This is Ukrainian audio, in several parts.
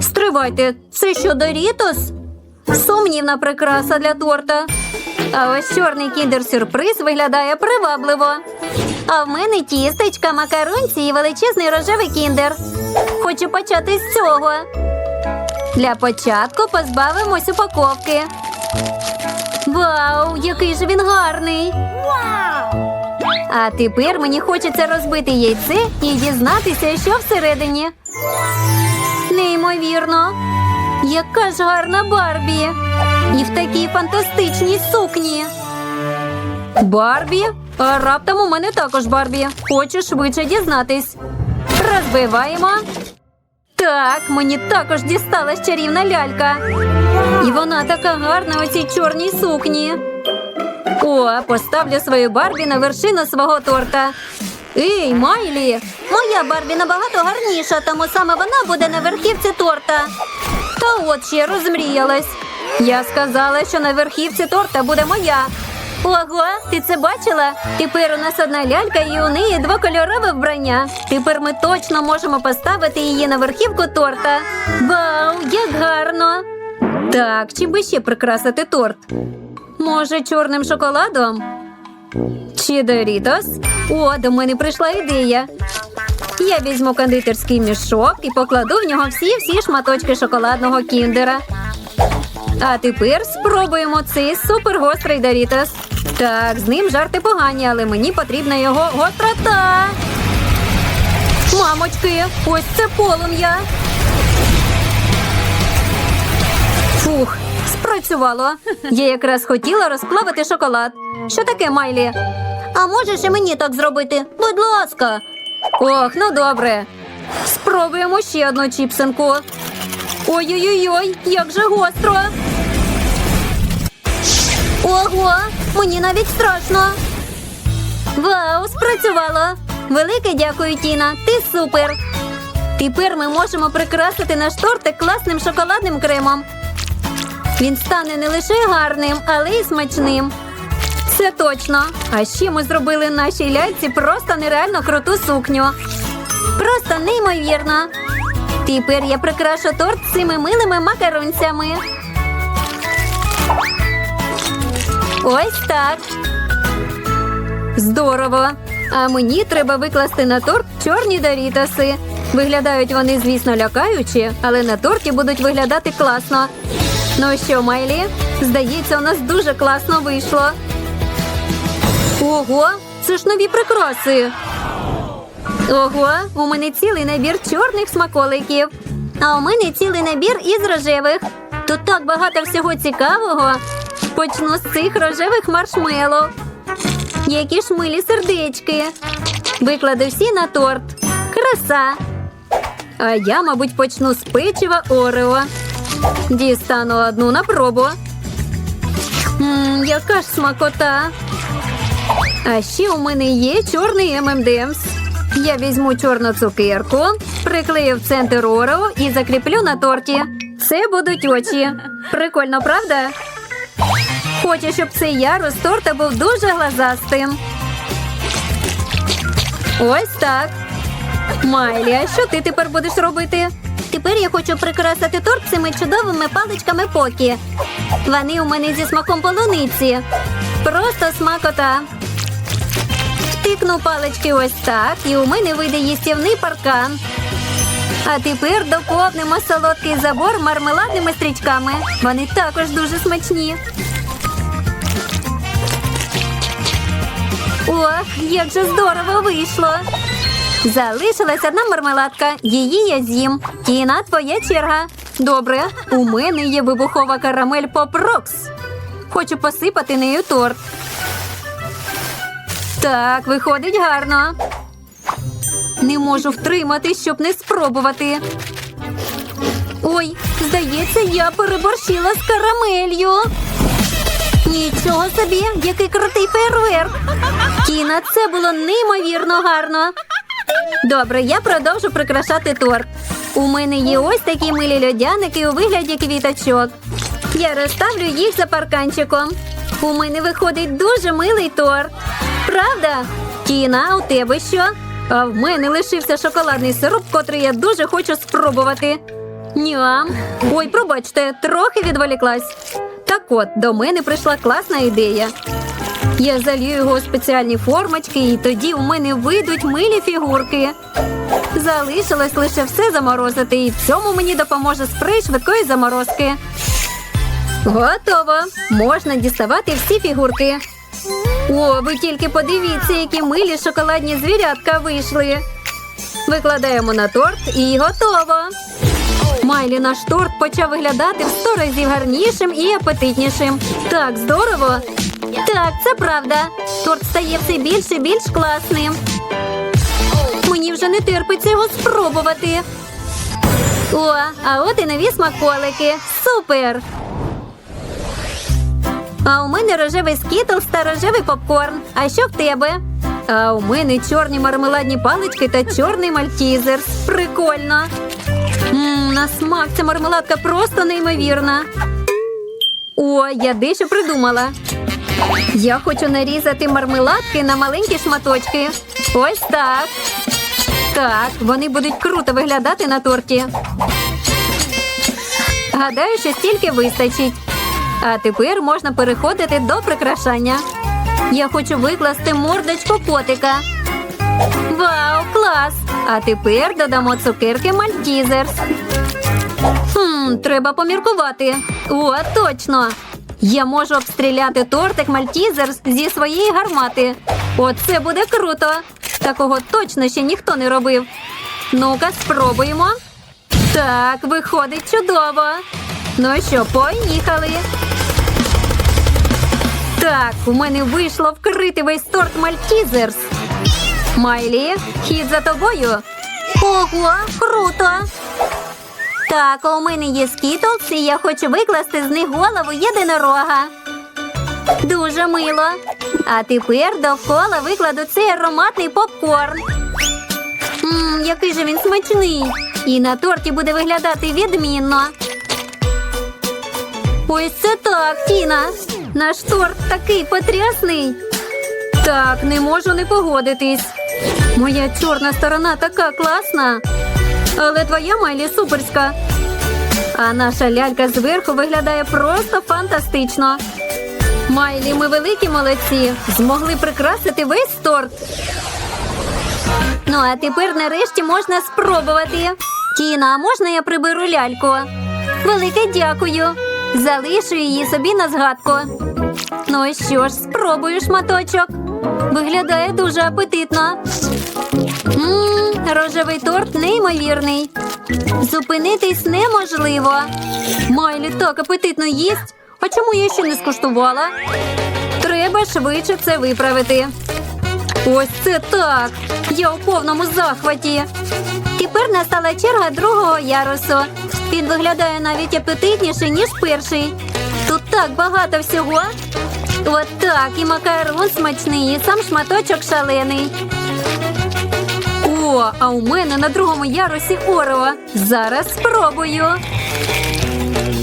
Стривайте, це що Дорітос? Сумнівна прикраса для торта. А ось чорний кіндер-сюрприз виглядає привабливо. А в мене тістечка, макаронці і величезний рожевий кіндер. Хочу почати з цього. Для початку позбавимось упаковки. Вау, який же він гарний! А тепер мені хочеться розбити яйце і дізнатися, що всередині. Неймовірно. Яка ж гарна Барбі! І в такій фантастичній сукні. Барбі? А раптом у мене також Барбі. Хочу швидше дізнатись. Розбиваємо. Так, мені також дісталась чарівна лялька. І вона така гарна у цій чорній сукні. О, поставлю свою Барбі на вершину свого торта. Ей, Майлі! Моя Барбі набагато гарніша, тому саме вона буде на верхівці торта. Та от ще розмріялась. Я сказала, що на верхівці торта буде моя. Ого, ти це бачила? Тепер у нас одна лялька і у неї двокольорове вбрання. Тепер ми точно можемо поставити її на верхівку торта. Вау, як гарно! Так, чим би ще прикрасити торт? Може, чорним шоколадом? Чи Дорітос? О, до мене прийшла ідея. Я візьму кондитерський мішок і покладу в нього всі-всі шматочки шоколадного кіндера. А тепер спробуємо цей супергострий Дорітос. Так, з ним жарти погані, але мені потрібна його гострота. Мамочки, ось це полум'я. Фух, спрацювало. Я якраз хотіла розплавити шоколад. Що таке, Майлі? А можеш і мені так зробити? Будь ласка. Ох, ну добре. Спробуємо ще одну чіпсинку. Ой-ой-ой, як же гостро. Ого, мені навіть страшно. Вау, спрацювало. Велике дякую, Тіна. Ти супер. Тепер ми можемо прикрасити наш тортик класним шоколадним кремом. Він стане не лише гарним, але й смачним. Це точно. А ще ми зробили нашій ляльці просто нереально круту сукню. Просто неймовірно. Тепер я прикрашу торт цими милими макарунцями. Ось так. Здорово. А мені треба викласти на торт чорні дорітоси. Виглядають вони, звісно, лякаючі, але на торті будуть виглядати класно. Ну що, Майлі? Здається, у нас дуже класно вийшло. Ого, це ж нові прикраси. Ого, у мене цілий набір чорних смаколиків. А у мене цілий набір із рожевих. Тут так багато всього цікавого. Почну з цих рожевих маршмеллоу. Які ж милі сердечки. Викладу всі на торт. Краса. А я, мабуть, почну з печива Орео. Дістану одну на пробу. Ммм, яка ж смакота. А ще у мене є чорний ММДМС. Я візьму чорну цукерку, приклею в центр Орео і закріплю на торті. Це будуть очі. Прикольно, правда? Хочу, щоб цей ярус торта був дуже глазастим. Ось так. Майлі, а що ти тепер будеш робити? Тепер я хочу прикрасити торт цими чудовими паличками покі. Вони у мене зі смаком полуниці. Просто смакота. Втикну палички ось так, і у мене вийде їстівний паркан. А тепер доповнимо солодкий забор мармеладними стрічками. Вони також дуже смачні. Ох, як же здорово вийшло! Залишилась одна мармеладка. Її я з'їм. Тіна, твоя черга. Добре, у мене є вибухова карамель Попрокс. Хочу посипати нею торт. Так, виходить гарно. Не можу втримати, щоб не спробувати. Ой, здається, я переборщила з карамелью. Нічого собі, який крутий фейерверк. Тіна, це було неймовірно гарно. Добре, я продовжу прикрашати торт. У мене є ось такі милі льодяники у вигляді квіточок. Я розставлю їх за парканчиком. У мене виходить дуже милий торт. Правда? Тіна, у тебе що? А в мене лишився шоколадний сироп, котрий я дуже хочу спробувати. Ням. Ой, пробачте, трохи відволіклась. Так от, до мене прийшла класна ідея. Я залью його у спеціальні формочки, і тоді у мене вийдуть милі фігурки. Залишилось лише все заморозити, і в цьому мені допоможе спрей швидкої заморозки. Готово! Можна діставати всі фігурки. О, ви тільки подивіться, які милі шоколадні звірятка вийшли. Викладаємо на торт і готово. Майлі наш торт почав виглядати в сто разів гарнішим і апетитнішим. Так, здорово. Так, це правда. Торт стає все більше і більш класним. Мені вже не терпиться його спробувати. О, а от і нові смаколики. Супер! А у мене рожевий скітлс та рожевий попкорн. А що в тебе? А у мене чорні мармеладні палички та чорний мальтізерс. Прикольно. Мм, на смак ця мармеладка просто неймовірна. О, я дещо придумала. Я хочу нарізати мармеладки на маленькі шматочки. Ось так. Так, вони будуть круто виглядати на торті. Гадаю, що стільки вистачить. А тепер можна переходити до прикрашання. Я хочу викласти мордочку котика. Вау, клас! А тепер додамо цукерки Мальтізерс. Хм, треба поміркувати. О, точно! Я можу обстріляти тортик Мальтізерс зі своєї гармати. Оце буде круто. Такого точно ще ніхто не робив. Ну-ка, спробуємо. Так, виходить чудово. Ну що, поїхали. Так, у мене вийшло вкрити весь торт Мальтізерс. Майлі, хід за тобою. Ого, круто. Так, а у мене є скітлс, і я хочу викласти з них голову єдинорога. Дуже мило. А тепер довкола викладу цей ароматний попкорн. Мм, який же він смачний. І на торті буде виглядати відмінно. Ось це так, Тіна. Наш торт такий потрясний. Так, не можу не погодитись. Моя чорна сторона така класна. Але твоя Майлі суперська. А наша лялька зверху виглядає просто фантастично. Майлі, ми великі молодці. Змогли прикрасити весь торт. Ну, а тепер нарешті можна спробувати. Тіна, а можна я приберу ляльку? Велике дякую. Залишу її собі на згадку. Ну що ж, спробую шматочок. Виглядає дуже апетитно. Мм, рожевий торт неймовірний. Зупинитись неможливо. Майлі так апетитно їсть. А чому я ще не скуштувала? Треба швидше це виправити. Ось це так. Я у повному захваті. Тепер настала черга другого ярусу. Він виглядає навіть апетитніше, ніж перший. Тут так багато всього. От так, і макарон смачний, і сам шматочок шалений. О, а у мене на другому ярусі Орео. Зараз спробую.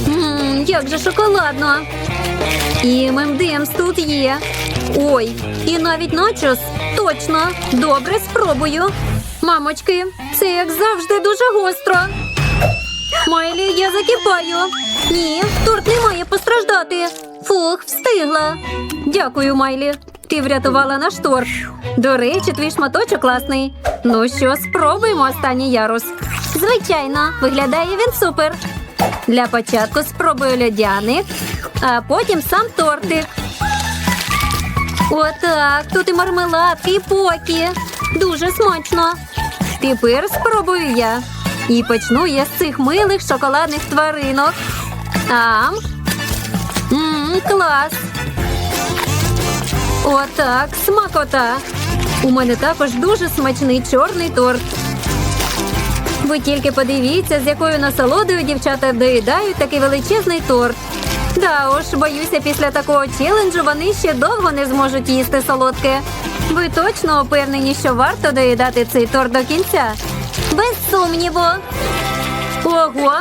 Ммм, як же шоколадно. І ММДМС тут є. Ой, і навіть начос. Точно. Добре, спробую. Мамочки, це як завжди дуже гостро. Майлі, я закипаю. Ні, торт не має постраждати. Фух, встигла. Дякую, Майлі. Ти врятувала наш торт. До речі, твій шматочок класний. Ну що, спробуємо останній ярус. Звичайно, виглядає він супер. Для початку спробую льодяник, а потім сам тортик. Отак, тут і мармеладки, і поки. Дуже смачно. Тепер спробую я. І почну я з цих милих шоколадних тваринок. Ам. Мм, клас. Отак, смакота. У мене також дуже смачний чорний торт. Ви тільки подивіться, з якою насолодою дівчата доїдають такий величезний торт. Да уж, боюся, після такого челенджу вони ще довго не зможуть їсти солодке. Ви точно упевнені, що варто доїдати цей торт до кінця? Без сумніву. Ого,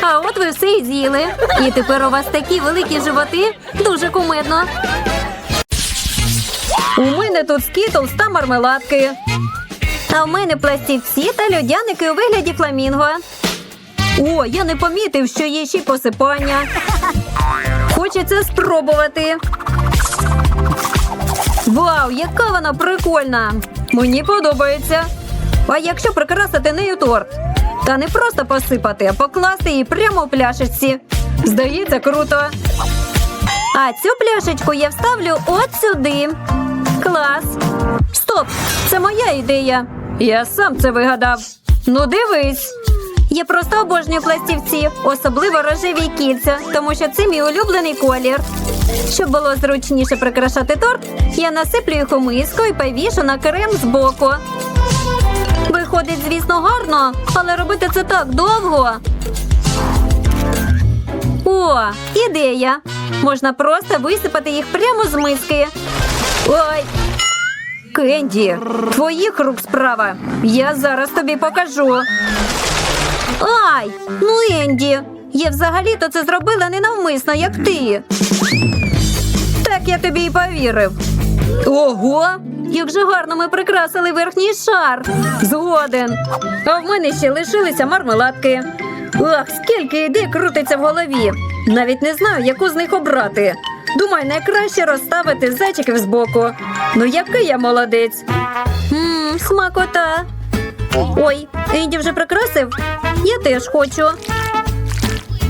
а от ви все й з'їли. І тепер у вас такі великі животи. Дуже кумедно. У мене тут скітлс та мармеладки. А в мене пластівці та льодяники у вигляді фламінго. О, я не помітив, що є ще посипання. Хочеться спробувати. Вау, яка вона прикольна! Мені подобається. А якщо прикрасити нею торт? Та не просто посипати, а покласти її прямо у пляшечці. Здається, круто. А цю пляшечку я вставлю от сюди. Клас. Стоп! Це моя ідея. Я сам це вигадав. Ну, дивись. Я просто обожнюю пластівці, особливо рожеві кільця, тому що це мій улюблений колір. Щоб було зручніше прикрашати торт, я насиплю їх у миску і повішу на крем збоку. Виходить, звісно, гарно, але робити це так довго. О, ідея! Можна просто висипати їх прямо з миски. Ой! Кенді, твоїх рук справа. Я зараз тобі покажу. Ай, ну Енді, я взагалі-то це зробила ненавмисно, як ти. Я тобі й повірив. Ого! Як же гарно ми прикрасили верхній шар. Згоден. А в мене ще лишилися мармеладки. Ах, скільки ідей крутиться в голові. Навіть не знаю, яку з них обрати. Думаю, найкраще розставити зайчиків збоку. Ну який я молодець. Ммм, смакота. Ой, Енді вже прикрасив? Я теж хочу.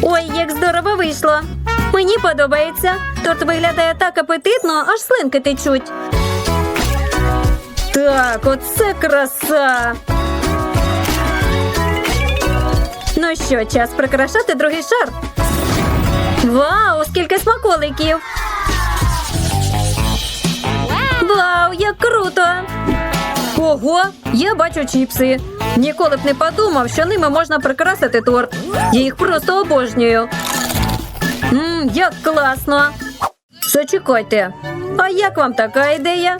Ой, як здорово вийшло. Мені подобається. Торт виглядає так апетитно, аж слинки течуть. Так, оце краса. Ну що, час прикрашати другий шар. Вау, скільки смаколиків! Вау, як круто! Ого, я бачу чіпси. Ніколи б не подумав, що ними можна прикрасити торт. Я їх просто обожнюю. Мм, як класно. Зачекайте. А як вам така ідея?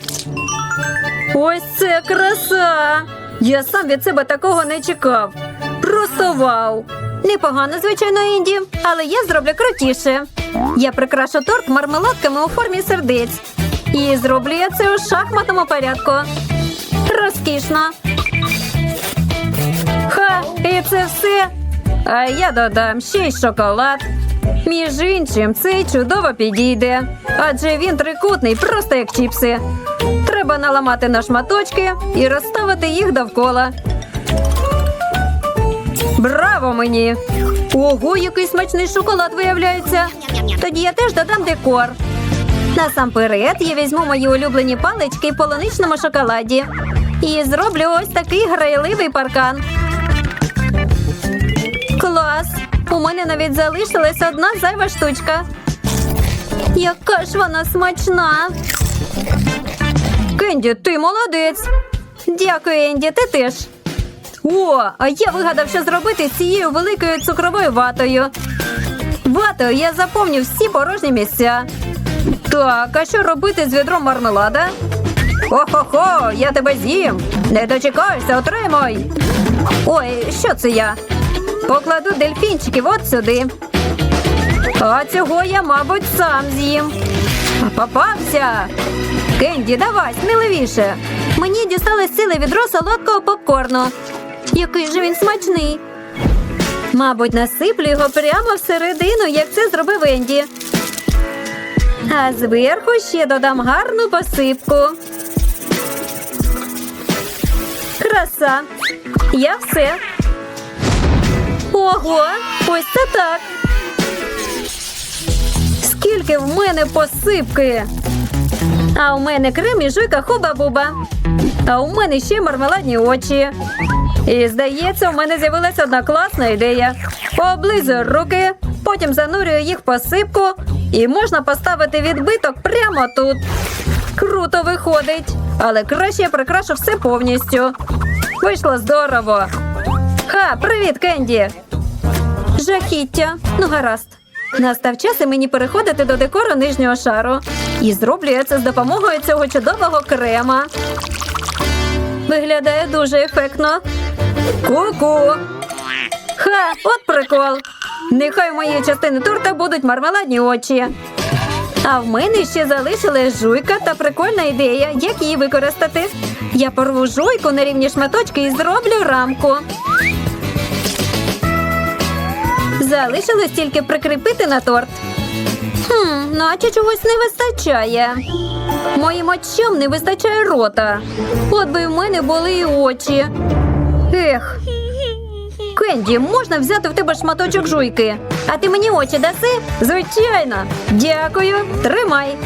Ось це краса! Я сам від себе такого не чекав. Просто вау! Непогано, звичайно, Інді, але я зроблю крутіше. Я прикрашу торт мармеладками у формі сердець. І зроблю я це у шахматному порядку. Розкішно. Ха, і це все. А я додам ще й шоколад. Між іншим, цей чудово підійде, адже він трикутний, просто як чіпси. Треба наламати на шматочки і розставити їх довкола. Браво мені! Ого, який смачний шоколад виявляється. Тоді я теж додам декор. Насамперед я візьму мої улюблені палички в полуничному шоколаді і зроблю ось такий грайливий паркан. Клас! У мене навіть залишилась одна зайва штучка. Яка ж вона смачна. Кенді, ти молодець. Дякую, Енді, ти теж. О, а я вигадав, що зробити з цією великою цукровою ватою. Ватою я заповню всі порожні місця. Так, а що робити з відром мармелада? Хо-хо-хо, я тебе з'їм. Не дочекайся, отримай. Ой, що це я? Покладу дельфінчиків от сюди. А цього я, мабуть, сам з'їм. Попався. Кенді, давай, сміливіше. Мені дісталось ціле відро солодкого попкорну. Який же він смачний. Мабуть, насиплю його прямо всередину, як це зробив Енді. А зверху ще додам гарну посипку. Краса. Я все. Ого, ось це так. Скільки в мене посипки. А у мене крем і жуйка хуба-буба. А у мене ще мармеладні очі. І здається, у мене з'явилася одна класна ідея. Облизую руки, потім занурюю їх посипку і можна поставити відбиток прямо тут. Круто виходить, але краще я прикрашу все повністю. Вийшло здорово. Ха, привіт, Кенді. Жахіття. Ну, гаразд. Настав час і мені переходити до декору нижнього шару. І зроблю я це з допомогою цього чудового крема. Виглядає дуже ефектно. Ку-ку. Ха, от прикол. Нехай у моєї частини торта будуть мармеладні очі. А в мене ще залишилась жуйка та прикольна ідея, як її використати. Я порву жуйку на рівні шматочки і зроблю рамку. Залишилось тільки прикріпити на торт. Хм, наче чогось не вистачає. Моїм очам не вистачає рота. От би в мене були і очі. Ех. Кенді, можна взяти в тебе шматочок жуйки? А ти мені очі даси? Звичайно. Дякую. Тримай.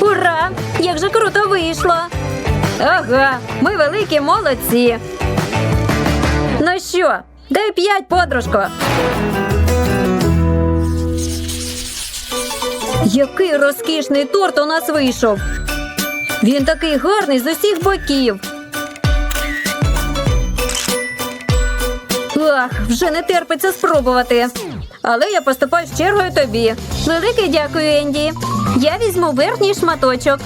Ура! Як же круто вийшло. Ага, ми великі молодці. Ну що, дай п'ять, подружко. Який розкішний торт у нас вийшов. Він такий гарний з усіх боків. Ах, вже не терпиться спробувати. Але я поступаю з чергою тобі. Велике дякую, Енді. Я візьму верхній шматочок.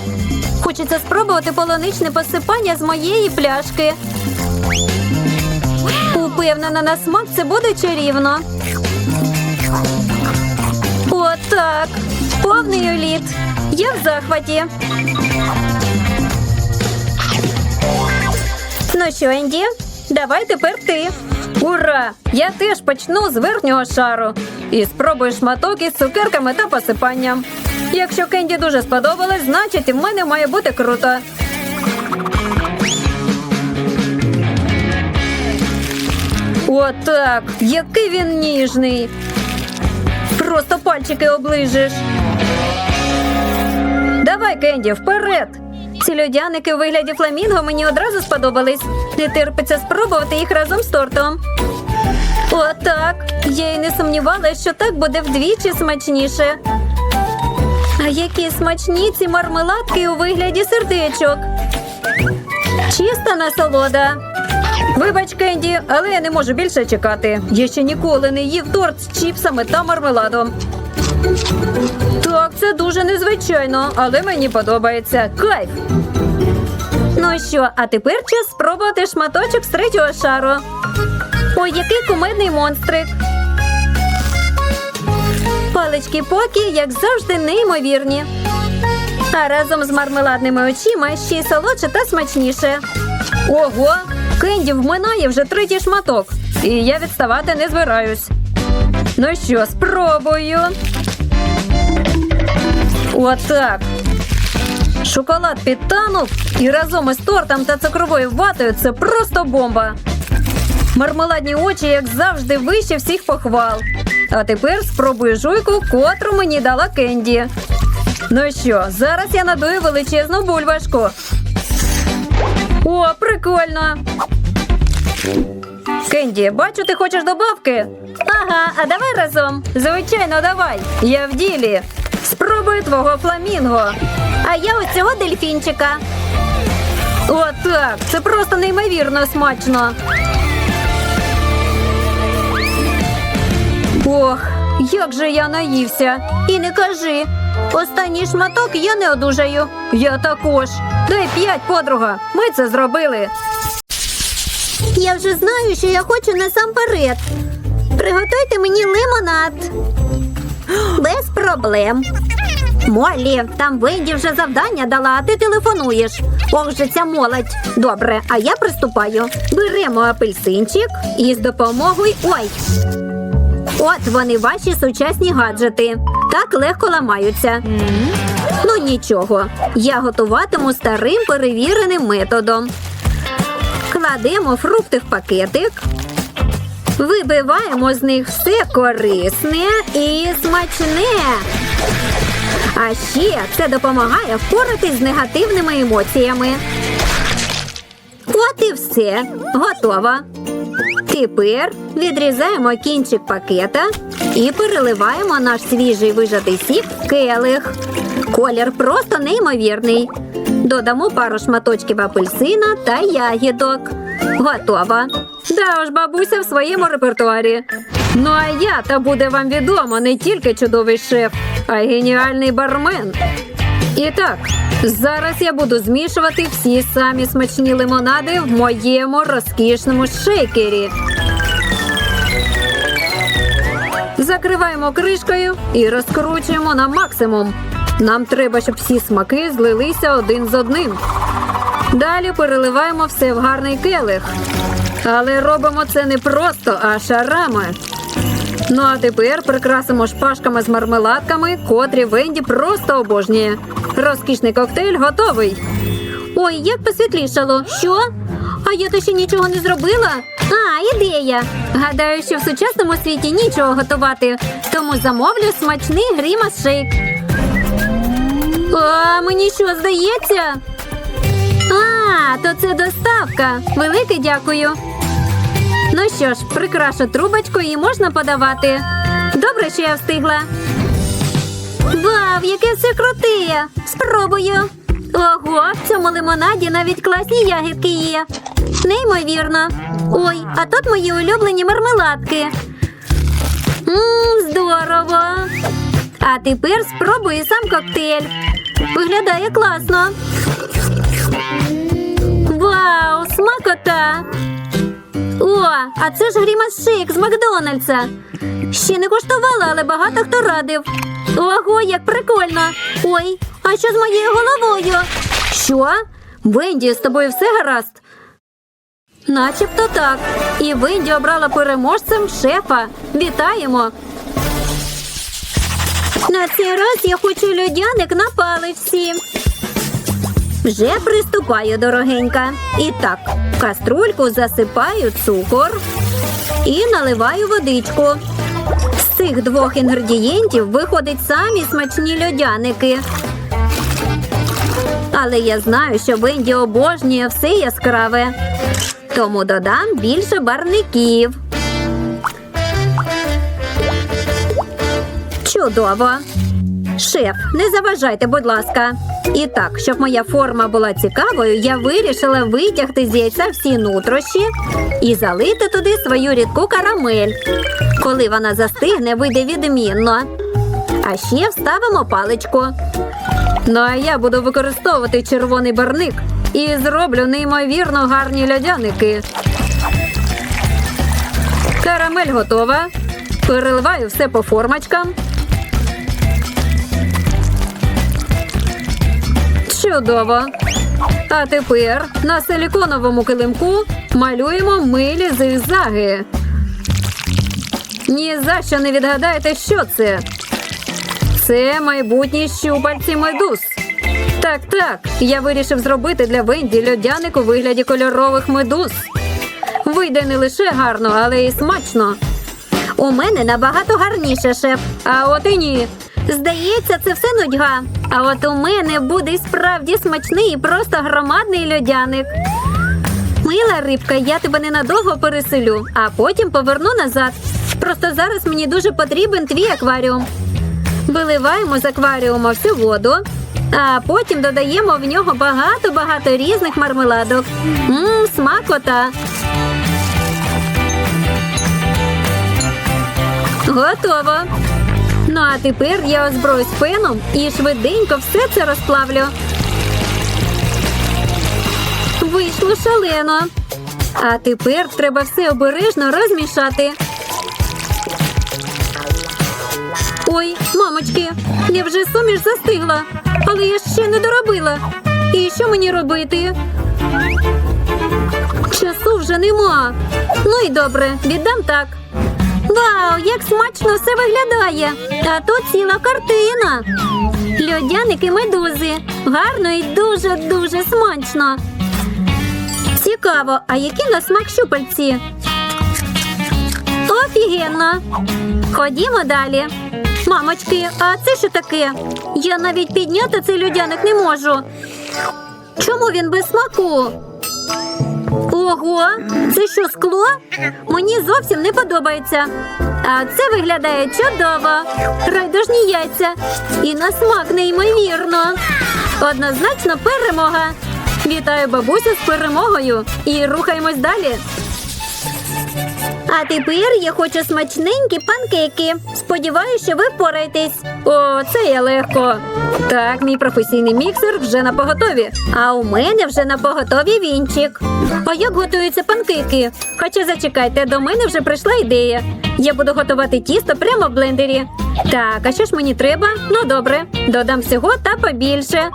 Хочеться спробувати полуничне посипання з моєї пляшки. Упевнена, на смак це буде чарівно. Отак. Повний оліт. Я в захваті. Ну що, Енді, давай тепер ти. Ура! Я теж почну з верхнього шару і спробую шматок із цукерками та посипанням. Якщо Кенді дуже сподобалось, значить в мене має бути круто. Отак, який він ніжний. Просто пальчики оближиш. Давай, Кенді, вперед! Ці льодяники у вигляді фламінго мені одразу сподобались. Не терпиться спробувати їх разом з тортом. Отак. Я й не сумнівалася, що так буде вдвічі смачніше. А які смачні ці мармеладки у вигляді сердечок. Чиста насолода. Вибач, Кенді, але я не можу більше чекати. Я ще ніколи не їв торт з чіпсами та мармеладом. Так, це дуже незвичайно, але мені подобається. Кайф. Ну що, а тепер час спробувати шматочок з третього шару. Ой, який кумедний монстрик. Палички поки, як завжди, неймовірні. А разом з мармеладними очима ще й солодше та смачніше. Ого! Кенді вминає вже третій шматок, і я відставати не збираюсь. Ну що, спробую. Отак. Шоколад підтанув і разом із тортом та цукровою ватою це просто бомба. Мармеладні очі, як завжди, вище всіх похвал. А тепер спробую жуйку, котру мені дала Кенді. Ну що, зараз я надую величезну бульбашку. О, прикольно. Кенді, бачу, ти хочеш добавки? Ага, а давай разом. Звичайно, давай. Я в ділі. Спробую твого фламінго. А я ось цього дельфінчика. Отак. Це просто неймовірно смачно. Ох, як же я наївся. І не кажи. Останній шматок я не одужаю. Я також. Дай п'ять, подруга. Ми це зробили. Я вже знаю, що я хочу насамперед. Приготуйте мені лимонад. Без проблем. Молі, там Венді вже завдання дала, а ти телефонуєш. Ох же ця молодь. Добре, а я приступаю. Беремо апельсинчик і з допомогою. Ой. От вони ваші сучасні гаджети. Так легко ламаються. Ну нічого. Я готуватиму старим перевіреним методом. Кладемо фрукти в пакетик. Вибиваємо з них все корисне і смачне. А ще це допомагає впоратись з негативними емоціями. От і все. Готово. Тепер відрізаємо кінчик пакета і переливаємо наш свіжий вижатий сік в келих. Колір просто неймовірний. Додамо пару шматочків апельсина та ягідок. Готово. Да уж, бабуся в своєму репертуарі. Ну а я та буде вам відомо не тільки чудовий шеф, а й геніальний бармен. І так, зараз я буду змішувати всі самі смачні лимонади в моєму розкішному шейкері. Закриваємо кришкою і розкручуємо на максимум. Нам треба, щоб всі смаки злилися один з одним. Далі переливаємо все в гарний келих. Але робимо це не просто, а шарами. Ну а тепер прикрасимо шпажками з мармеладками, котрі Венді просто обожнює. Розкішний коктейль готовий. Ой, як посвітлішало. Що? А я то ще нічого не зробила? А, ідея. Гадаю, що в сучасному світі нічого готувати, тому замовлю смачний грімас шейк. А мені що здається? А, то це доставка. Велике дякую. Ну що ж, прикрашу трубочку і можна подавати. Добре, що я встигла. Вау, яке все круте! Спробую. Ого, в цьому лимонаді навіть класні ягідки є. Неймовірно. Ой, а тут мої улюблені мармеладки. Мм, здорово. А тепер спробую сам коктейль. Виглядає класно. Вау, а це ж грімас шейк з Макдональдса. Ще не коштувала, але багато хто радив. Ого, як прикольно. Ой, а що з моєю головою? Що? Венді, з тобою все гаразд? Начебто так. І Венді обрала переможцем шефа. Вітаємо! На цей раз я хочу льодяник на паливці. Вже приступаю, дорогенька. І так, в каструльку засипаю цукор і наливаю водичку. З цих двох інгредієнтів виходять самі смачні льодяники. Але я знаю, що Венді обожнює все яскраве. Тому додам більше барників. Чудово. Шеф, не заважайте, будь ласка. І так, щоб моя форма була цікавою, я вирішила витягти з яйця всі нутрощі і залити туди свою рідку карамель. Коли вона застигне, вийде відмінно. А ще вставимо паличку. Ну а я буду використовувати червоний барник і зроблю неймовірно гарні льодяники. Карамель готова. Переливаю все по формочкам. Чудово. А тепер на силіконовому килимку малюємо милі зигзаги. Ні за що не відгадаєте, що це. Це майбутні щупальці медуз. Так, так, я вирішив зробити для Венді льодяник у вигляді кольорових медуз. Вийде не лише гарно, але й смачно. У мене набагато гарніше, шеф. А от і ні. Здається, це все нудьга. А от у мене буде справді смачний і просто громадний льодяник. Мила рибка, я тебе ненадовго переселю, а потім поверну назад. Просто зараз мені дуже потрібен твій акваріум. Виливаємо з акваріума всю воду, а потім додаємо в нього багато-багато різних мармеладок. Мм, смакота. Готово. Ну а тепер я озброюсь пеном і швиденько все це розплавлю. Вийшло шалено. А тепер треба все обережно розмішати. Ой, мамочки, я вже суміш застигла, але я ще не доробила. І що мені робити? Часу вже нема. Ну і добре, віддам так. Вау, як смачно все виглядає! А тут ціла картина. Льодяники медузи. Гарно і дуже-дуже смачно. Цікаво, а які на смак щупальці? Офігенно. Ходімо далі. Мамочки, а це що таке? Я навіть підняти цей льодяник не можу. Чому він без смаку? Ого, це що скло? Мені зовсім не подобається. А це виглядає чудово. Райдужні яйця. І на смак неймовірно. Однозначно перемога. Вітаю бабусю з перемогою і рухаємось далі. А тепер я хочу смачненькі панкейки. Сподіваюся, що ви впораєтесь. О, це я легко. Так, мій професійний міксер вже на поготові. А у мене вже на поготові вінчик. А як готуються панкейки? Хоча зачекайте, до мене вже прийшла ідея. Я буду готувати тісто прямо в блендері. Так, а що ж мені треба? Ну добре, додам всього та побільше.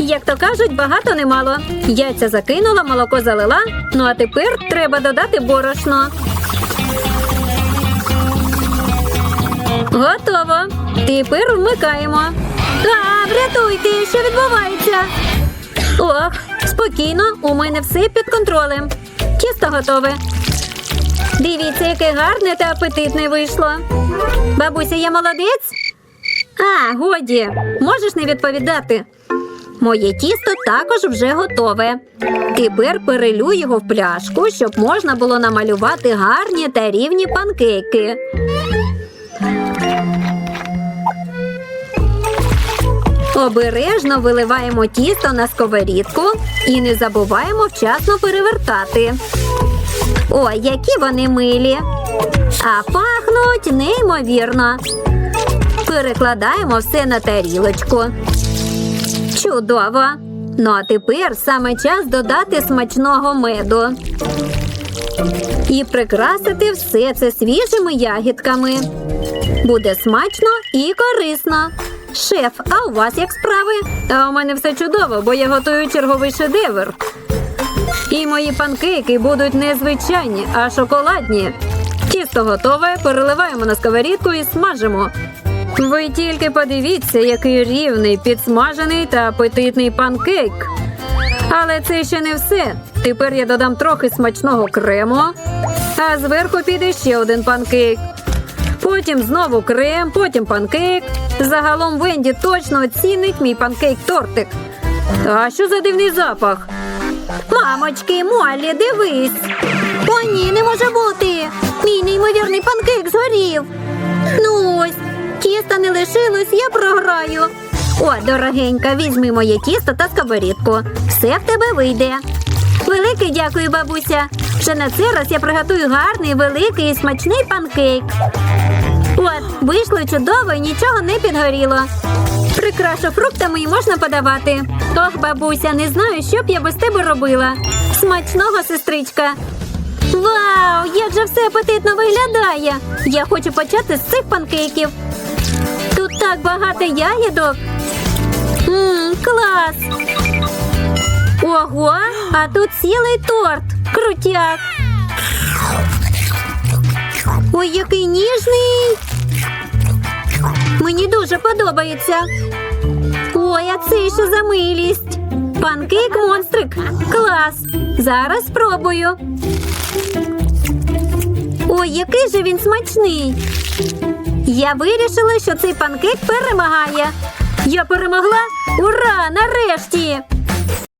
Як то кажуть, багато немало. Яйця закинула, молоко залила. Ну а тепер треба додати борошно. Готово. Тепер вмикаємо. А, врятуйте, що відбувається? Ох, спокійно, у мене все під контролем. Тісто готове. Дивіться, яке гарне та апетитне вийшло. Бабуся, я молодець? А, годі, можеш не відповідати. Моє тісто також вже готове. Тепер перелю його в пляшку, щоб можна було намалювати гарні та рівні панкейки. Обережно виливаємо тісто на сковорідку і не забуваємо вчасно перевертати. Ой, які вони милі. А пахнуть неймовірно. Перекладаємо все на тарілочку. Чудово. Ну а тепер саме час додати смачного меду. І прикрасити все це свіжими ягідками. Буде смачно і корисно. Шеф, а у вас як справи? А у мене все чудово, бо я готую черговий шедевр. І мої панкейки будуть не звичайні, а шоколадні. Тісто готове, переливаємо на сковорідку і смажимо. Ви тільки подивіться, який рівний, підсмажений та апетитний панкейк. Але це ще не все. Тепер я додам трохи смачного крему, а зверху піде ще один панкейк. Потім знову крем, потім панкейк. Загалом Венді точно оцінить мій панкейк-тортик. А що за дивний запах? Мамочки, Моллі, дивись. О, ні, не може бути. Мій неймовірний панкейк згорів. Ну тіста не лишилось, я програю. О, дорогенька, візьми моє тісто та сковорідку. Все в тебе вийде. Велике дякую, бабуся. Вже на цей раз я приготую гарний, великий і смачний панкейк. От, вийшло чудово і нічого не підгоріло. Прикрашу фруктами і можна подавати. Ох, бабуся, не знаю, що б я без тебе робила. Смачного, сестричка. Вау, як же все апетитно виглядає! Я хочу почати з цих панкейків. Так багато ягідок. Мм, клас. Ого, а тут цілий торт. Крутяк. Ой, який ніжний. Мені дуже подобається. Ой, а це що за милість? Панкейк монстрик. Клас. Зараз спробую. Ой, який же він смачний. Я вирішила, що цей панкейк перемагає. Я перемогла? Ура! Нарешті!